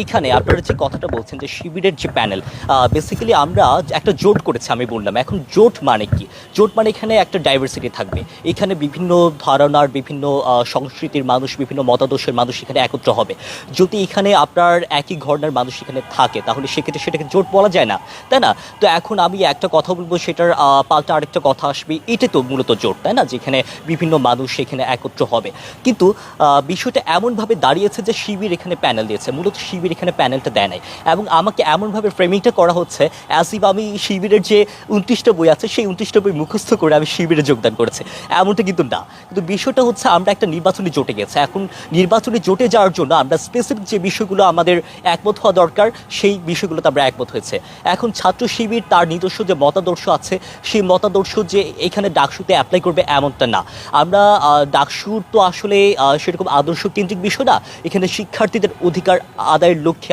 এইখানে আপনারা যে কথাটা বলছেন যে শিবিরের যে প্যানেল বেসিক্যালি আমরা একটা জোট করেছি আমি বললাম। এখন জোট মানে কি? জোট মানে এখানে একটা ডাইভার্সিটি থাকবে। এখানে বিভিন্ন ধারণার, বিভিন্ন সংস্কৃতির মানুষ, বিভিন্ন মতাদর্শের মানুষ এখানে একত্র হবে। যদি এখানে আপনার একই ঘরনার মানুষ এখানে থাকে, তাহলে সেক্ষেত্রে সেটাকে জোট বলা যায় না, তাই না? তো এখন আমি একটা কথা বলব, সেটার পাল্টা আরেকটা কথা আসবে। এটা তো মূলত জোট, তাই না? যেখানে বিভিন্ন মানুষ এখানে একত্র হবে। কিন্তু বিষয়টা এমনভাবে দাঁড়িয়েছে যে শিবির এখানে প্যানেল দিয়েছে। মূলত শিবির এখানে প্যানেলটা দেয় নাই। এবং আমাকে এমনভাবে ফ্রেমিংটা করা হচ্ছে অ্যাজ ইভ আমি শিবিরের যে উনত্রিশটা বই আছে, সেই উনত্রিশটা বই মুখস্থ করে আমি শিবিরে যোগদান করেছি। এমনটা কিন্তু না। কিন্তু বিষয়টা হচ্ছে আমরা একটা নির্বাচনী জোটে গেছে। এখন নির্বাচনী জোটে যাওয়ার জন্য আমরা স্পেসিফিক যে বিষয়গুলো আমাদের একমত হওয়া দরকার, সেই বিষয়গুলোতে আমরা একমত হয়েছে। এখন ছাত্র শিবির তার নিজস্ব যে মতাদর্শ আছে, সেই মতাদর্শ যে এখানে ডাকসুতে অ্যাপ্লাই করবে এমনটা না। আমরা ডাকসুর তো আসলে সেরকম আদর্শ কেন্দ্রিক বিষয় না। এখানে শিক্ষার্থীদের অধিকার আদায়ের লক্ষ্যে